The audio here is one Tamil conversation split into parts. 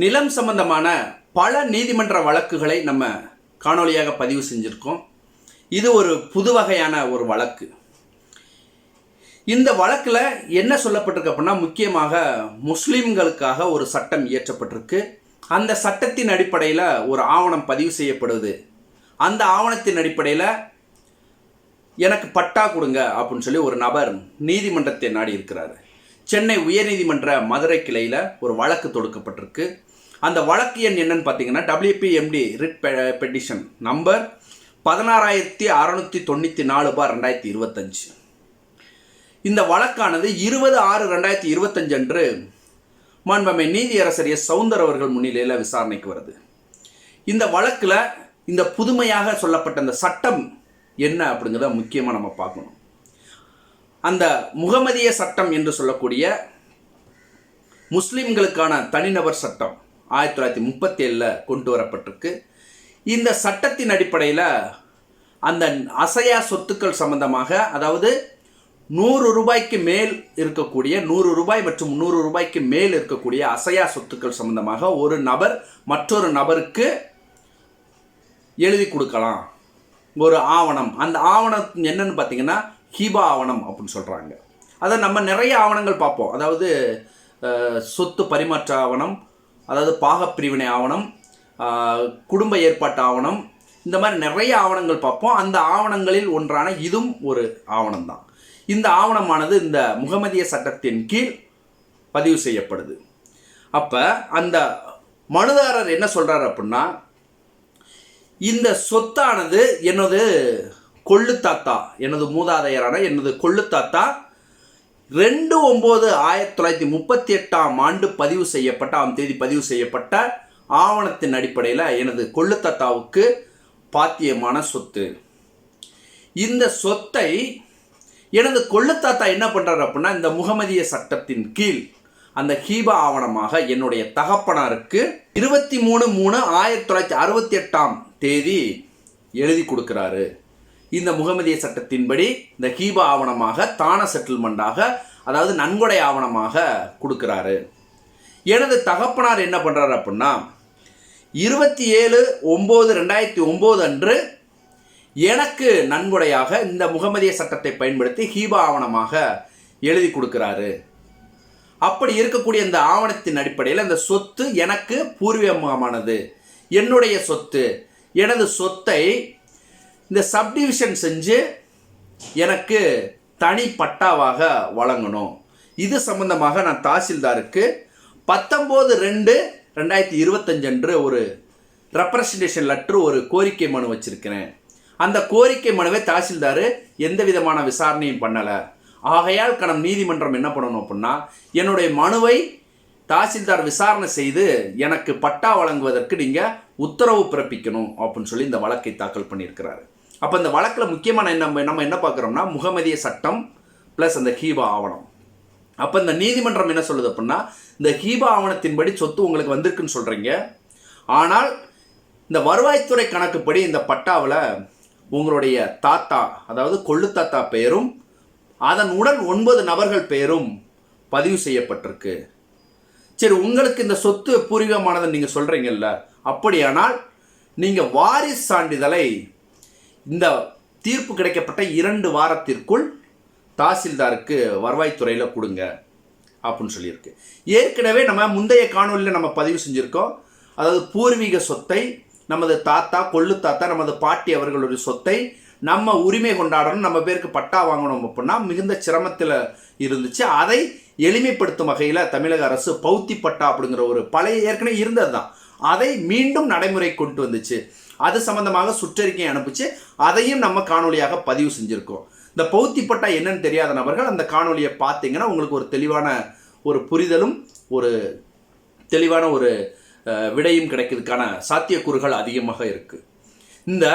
நிலம் சம்பந்தமான பல நீதிமன்ற வழக்குகளை நம்ம காணொளியாக பதிவு செஞ்சுருக்கோம். இது ஒரு புது வகையான ஒரு வழக்கு. இந்த வழக்கில் என்ன சொல்லப்பட்டிருக்கு அப்படின்னா முக்கியமாக முஸ்லீம்களுக்காக ஒரு சட்டம் இயற்றப்பட்டிருக்கு. அந்த சட்டத்தின் அடிப்படையில் ஒரு ஆவணம் பதிவு செய்யப்படுது. அந்த ஆவணத்தின் அடிப்படையில் எனக்கு பட்டா கொடுங்க அப்படின்னு சொல்லி ஒரு நபர் நீதிமன்றத்தை நாடி இருக்கிறாரு சென்னை உயர்நீதிமன்ற மதுரை கிளையில் ஒரு வழக்கு தொடுக்கப்பட்டிருக்கு. அந்த வழக்கு எண் என்னன்னு பார்த்தீங்கன்னா டபிள்யூபிஎம்டி ரிட் பெட்டிஷன் நம்பர் பதினாறாயிரத்தி அறநூற்றி தொண்ணூற்றி நாலு பார் ரெண்டாயிரத்தி இருபத்தஞ்சு. இந்த வழக்கானது இருபது ஆறு ரெண்டாயிரத்தி இருபத்தஞ்சு அன்று மாண்பமை நீதியரசர் எஸ் சவுந்தர் அவர்கள் முன்னிலையில் விசாரணைக்கு வருது. இந்த வழக்கில் இந்த புதுமையாக சொல்லப்பட்ட அந்த சட்டம் என்ன அப்படிங்கிறத முக்கியமாக நம்ம பார்க்கணும். அந்த முகமதிய சட்டம் என்று சொல்லக்கூடிய முஸ்லிம்களுக்கான தனிநபர் சட்டம் ஆயிரத்தி தொள்ளாயிரத்தி முப்பத்தி ஏழில் கொண்டு வரப்பட்டிருக்கு இந்த சட்டத்தின் அடிப்படையில் அந்த அசையா சொத்துக்கள் சம்பந்தமாக அதாவது நூறு ரூபாய்க்கு மேல் இருக்கக்கூடிய நூறு ரூபாய் மற்றும் நூறு ரூபாய்க்கு மேல் இருக்கக்கூடிய அசையா சொத்துக்கள் சம்பந்தமாக ஒரு நபர் மற்றொரு நபருக்கு எழுதி கொடுக்கலாம். ஒரு ஆவணம். அந்த ஆவணம் என்னன்னு பார்த்தீங்கன்னா ஹீபா ஆவணம் அப்படின்னு சொல்கிறாங்க அதை நம்ம நிறைய ஆவணங்கள் பார்ப்போம். அதாவது சொத்து பரிமாற்ற ஆவணம் அதாவது பாகப்பிரிவினை ஆவணம் குடும்ப ஏற்பாட்டு ஆவணம் இந்த மாதிரி நிறைய ஆவணங்கள் பார்ப்போம். அந்த ஆவணங்களில் ஒன்றான இதுவும் ஒரு ஆவணம் தான் இந்த ஆவணமானது இந்த முகமதிய சட்டத்தின் கீழ் பதிவு செய்யப்படுது. அப்போ அந்த மனுதாரர் என்ன சொல்கிறார் அப்படின்னா இந்த சொத்தானது எனது கொள்ளு தாத்தா எனது மூதாதையரான எனது கொள்ளு தாத்தா ரெண்டு ஒம்பது ஆயிரத்தி தொள்ளாயிரத்தி முப்பத்தி எட்டாம் ஆண்டு பதிவு செய்யப்பட்ட ஆம் தேதி பதிவு செய்யப்பட்ட ஆவணத்தின் அடிப்படையில் எனது கொள்ளுத்தாத்தாவுக்கு பாத்தியமான சொத்து. இந்த சொத்தை எனது கொள்ளுத்தாத்தா என்ன பண்ணுறாரு அப்படின்னா இந்த முகமதிய சட்டத்தின் கீழ் அந்த ஹீபா ஆவணமாக என்னுடைய தகப்பனாருக்கு இருபத்தி மூணு மூணு ஆயிரத்தி தொள்ளாயிரத்தி அறுபத்தி எட்டாம் தேதி எழுதி கொடுக்குறாரு. இந்த முகமதிய சட்டத்தின்படி இந்த ஹீபா ஆவணமாக தான செட்டில்மெண்ட்டாக அதாவது நன்கொடை ஆவணமாக கொடுக்குறாரு. எனது தகப்பனார் என்ன பண்ணுறாரு அப்படின்னா இருபத்தி ஏழு ஒம்பது ரெண்டாயிரத்தி ஒம்பது அன்று எனக்கு நன்கொடையாக இந்த முகமதிய சட்டத்தை பயன்படுத்தி ஹீபா ஆவணமாக எழுதி கொடுக்குறாரு. அப்படி இருக்கக்கூடிய இந்த ஆவணத்தின் அடிப்படையில் இந்த சொத்து எனக்கு பூர்வீகமானது. என்னுடைய சொத்து எனது சொத்தை இந்த சப்டிவிஷன் செஞ்சு எனக்கு தனி பட்டாவாக வழங்கணும். இது சம்பந்தமாக நான் தாசில்தாருக்கு பத்தொம்போது ரெண்டு ரெண்டாயிரத்தி இருபத்தஞ்சு அன்று ஒரு ரெப்ரசன்டேஷன் லெட்ரு ஒரு கோரிக்கை மனு வச்சுருக்கிறேன். அந்த கோரிக்கை மனுவை தாசில்தார் எந்த விதமான விசாரணையும் பண்ணலை. ஆகையால் கணம் நீதிமன்றம் என்ன பண்ணணும் அப்படின்னா என்னுடைய மனுவை தாசில்தார் விசாரணை செய்து எனக்கு பட்டா வழங்குவதற்கு நீங்கள் உத்தரவு பிறப்பிக்கணும் அப்படின்னு சொல்லி இந்த வழக்கை தாக்கல் பண்ணியிருக்கிறாரு. அப்போ இந்த வழக்கில் முக்கியமான நம்ம நம்ம என்ன பார்க்குறோம்னா முகமதிய சட்டம் ப்ளஸ் அந்த ஹீபா ஆவணம். அப்போ இந்த நீதிமன்றம் என்ன சொல்லுது அப்படின்னா இந்த ஹீபா ஆவணத்தின்படி சொத்து உங்களுக்கு வந்திருக்குன்னு சொல்கிறீங்க ஆனால் இந்த வருவாய்த்துறை கணக்குப்படி இந்த பட்டாவில் உங்களுடைய தாத்தா அதாவது கொள்ளு தாத்தா பெயரும் அதன் உடன் ஒன்பது நபர்கள் பெயரும் பதிவு செய்யப்பட்டிருக்கு. சரி உங்களுக்கு இந்த சொத்து பூர்வீகமானதுன்னு நீங்கள் சொல்கிறீங்கல்ல அப்படியானால் நீங்கள் வாரிசு சான்றிதழை இந்த தீர்ப்பு கிடைக்கப்பட்ட இரண்டு வாரத்திற்குள் தாசில்தாருக்கு வருவாய்த்துறையில் கொடுங்க அப்படின்னு சொல்லியிருக்கு. ஏற்கனவே நம்ம முந்தைய காணொலியில் நம்ம பதிவு செஞ்சுருக்கோம். அதாவது பூர்வீக சொத்தை நமது தாத்தா கொள்ளு தாத்தா நமது பாட்டி அவர்களுடைய சொத்தை நம்ம உரிமை கொண்டாடணும் நம்ம பேருக்கு பட்டா வாங்கணும் அப்படின்னா மிகுந்த சிரமத்தில் இருந்துச்சு. அதை எளிமைப்படுத்தும் வகையில் தமிழக அரசு பௌத்தி பட்டா அப்படிங்கிற ஒரு பழைய ஏற்கனவே இருந்தது தான் அதை மீண்டும் நடைமுறை கொண்டு வந்துச்சு. அது சம்பந்தமாக சுற்றறிக்கை அனுப்பிச்சு அதையும் நம்ம காணொலியாக பதிவு செஞ்சுருக்கோம். இந்த பௌத்தி பட்டா என்னன்னு தெரியாத நபர்கள் அந்த காணொலியை பார்த்தீங்கன்னா உங்களுக்கு ஒரு தெளிவான ஒரு புரிதலும் ஒரு தெளிவான ஒரு விடையும் கிடைக்கிறதுக்கான சாத்தியக்கூறுகள் அதிகமாக இருக்குது இந்த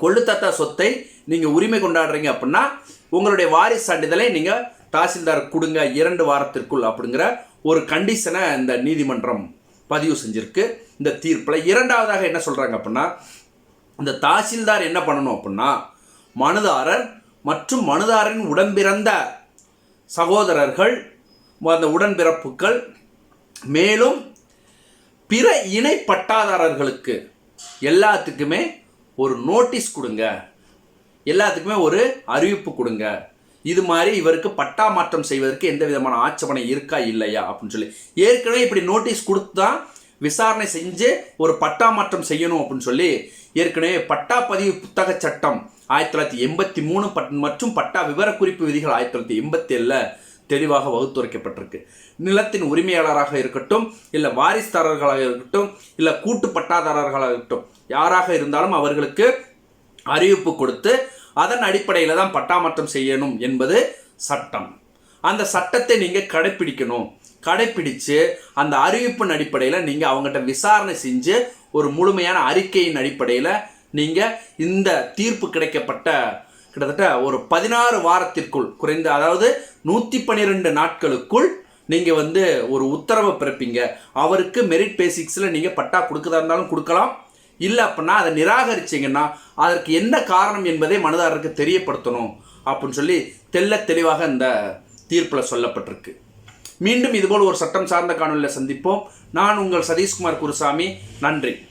கொள்ளுத்தாத்தா சொத்தை நீங்கள் உரிமை கொண்டாடுறீங்க அப்படின்னா உங்களுடைய வாரிசு சான்றிதழை நீங்கள் தாசில்தார் கொடுங்க இரண்டு வாரத்திற்குள் அப்படிங்கிற ஒரு கண்டிஷனை இந்த நீதிமன்றம் பதிவு செஞ்சுருக்கு. இந்த தீர்ப்பில் இரண்டாவதாக என்ன சொல்கிறாங்க அப்படின்னா இந்த தாசில்தார் என்ன பண்ணணும் அப்படின்னா மனுதாரர் மற்றும் மனுதாரின் உடன்பிறந்த சகோதரர்கள் அந்த உடன்பிறப்புகள் மேலும் பிற இணை பட்டாதாரர்களுக்கு எல்லாத்துக்குமே ஒரு நோட்டீஸ் கொடுங்க. எல்லாத்துக்குமே ஒரு அறிவிப்பு கொடுங்க. இது மாதிரி இவருக்கு பட்டா மாற்றம் செய்வதற்கு எந்த விதமான ஆட்சேபனை இருக்கா இல்லையா அப்படின்னு சொல்லி. ஏற்கனவே இப்படி நோட்டீஸ் கொடுத்து தான் விசாரணை செஞ்சு ஒரு பட்டா மாற்றம் செய்யணும் அப்படின்னு சொல்லி ஏற்கனவே பட்டா பதிவு புத்தக சட்டம் ஆயிரத்தி தொள்ளாயிரத்தி எண்பத்தி மூணு பட் மற்றும் பட்டா விவரக்குறிப்பு விதிகள் ஆயிரத்தி தொள்ளாயிரத்தி எண்பத்தி ஏழில் தெளிவாக வகுத்துரைக்கப்பட்டிருக்கு. நிலத்தின் உரிமையாளராக இருக்கட்டும் இல்லை வாரிசுதாரர்களாக இருக்கட்டும் இல்லை கூட்டு பட்டாதாரர்களாக இருக்கட்டும் யாராக இருந்தாலும் அவர்களுக்கு அறிவிப்பு கொடுத்து அதன் அடிப்படையில் தான் பட்டாமட்டம் செய்யணும் என்பது சட்டம். அந்த சட்டத்தை நீங்கள் கடைப்பிடிக்கணும். கடைப்பிடித்து அந்த அறிவிப்பின் அடிப்படையில் நீங்கள் அவங்ககிட்ட விசாரணை செஞ்சு ஒரு முழுமையான அறிக்கையின் அடிப்படையில் நீங்கள் இந்த தீர்ப்பு கிடைக்கப்பட்ட கிட்டத்தட்ட ஒரு பதினாறு வாரத்திற்குள் குறைந்த அதாவது நூற்றி பன்னிரெண்டு நாட்களுக்குள் நீங்கள் வந்து ஒரு உத்தரவை பிறப்பீங்க. அவருக்கு மெரிட் பேசிக்ஸில் நீங்கள் பட்டா கொடுக்கதா இருந்தாலும் கொடுக்கலாம். இல்லை அப்படின்னா அதை நிராகரிச்சீங்கன்னா அதற்கு என்ன காரணம் என்பதை மனதாரருக்கு தெரியப்படுத்தணும் அப்படின்னு சொல்லி தெல்ல தெளிவாக இந்த தீர்ப்பில் சொல்லப்பட்டிருக்கு. மீண்டும் இதுபோல் ஒரு சட்டம் சார்ந்த காணொலியில் சந்திப்போம். நான் உங்கள் சதீஷ்குமார் குருசாமி. நன்றி.